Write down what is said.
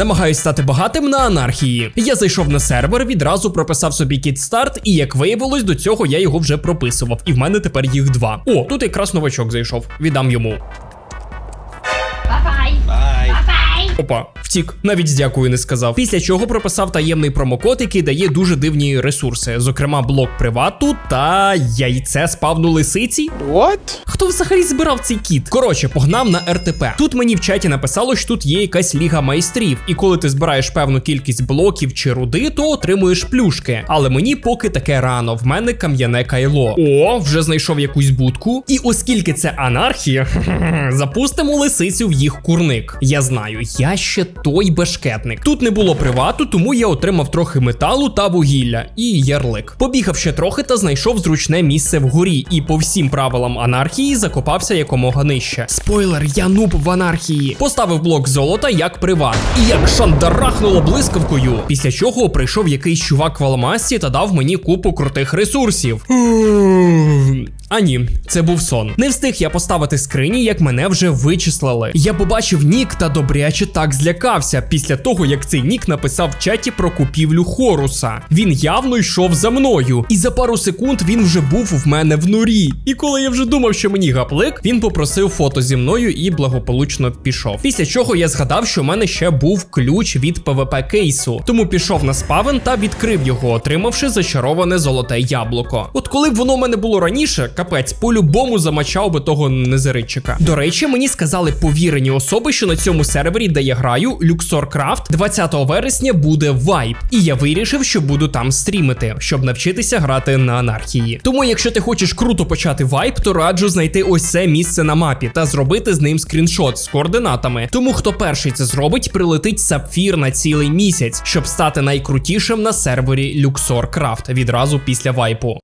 Намагаюсь стати багатим на анархії. Я зайшов на сервер, відразу прописав собі кіт старт, і як виявилось, до цього я його вже прописував. І в мене тепер їх два. О, тут якраз новачок зайшов. Віддам йому. Бай-бай. Бай. Бай-бай. Опа, втік, навіть дякую не сказав. Після чого прописав таємний промокод, який дає дуже дивні ресурси, зокрема блок привату та яйце спавну лисиці. What? Хто взагалі збирав цей кіт? Коротше, погнав на РТП. Тут мені в чаті написало, що тут є якась ліга майстрів, і коли ти збираєш певну кількість блоків чи руди, то отримуєш плюшки. Але мені поки таке рано. В мене кам'яне кайло. О, вже знайшов якусь будку. І оскільки це анархія, запустимо лисицю в їх курник. Я знаю, я ще той бешкетник. Тут не було привату, тому я отримав трохи металу та вугілля і ярлик. Побігав ще трохи та знайшов зручне місце вгорі, і по всім правилам анархії закопався якомога нижче. Спойлер, я нуб в анархії. Поставив блок золота як приват. І як шандарахнуло блискавкою. Після чого прийшов якийсь чувак в алмасі та дав мені купу крутих ресурсів. А ні, це був сон. Не встиг я поставити скрині, як мене вже вичислили. Я побачив нік та добряче так злякався після того, як цей нік написав в чаті про купівлю Хоруса. Він явно йшов за мною, і за пару секунд він вже був в мене в норі. І коли я вже думав, що мені гаплик, він попросив фото зі мною і благополучно пішов. Після чого я згадав, що в мене ще був ключ від ПВП кейсу, тому пішов на спавен та відкрив його, отримавши зачароване золоте яблуко. Коли б воно в мене було раніше, капець, по-любому замачав би того незеричика. До речі, мені сказали повірені особи, що на цьому сервері, де я граю, Luxor Craft, 20 вересня буде вайп. І я вирішив, що буду там стрімити, щоб навчитися грати на анархії. Тому, якщо ти хочеш круто почати вайп, то раджу знайти ось це місце на мапі та зробити з ним скріншот з координатами. Тому хто перший це зробить, прилетить сапфір на цілий місяць, щоб стати найкрутішим на сервері Luxor Craft відразу після вайпу.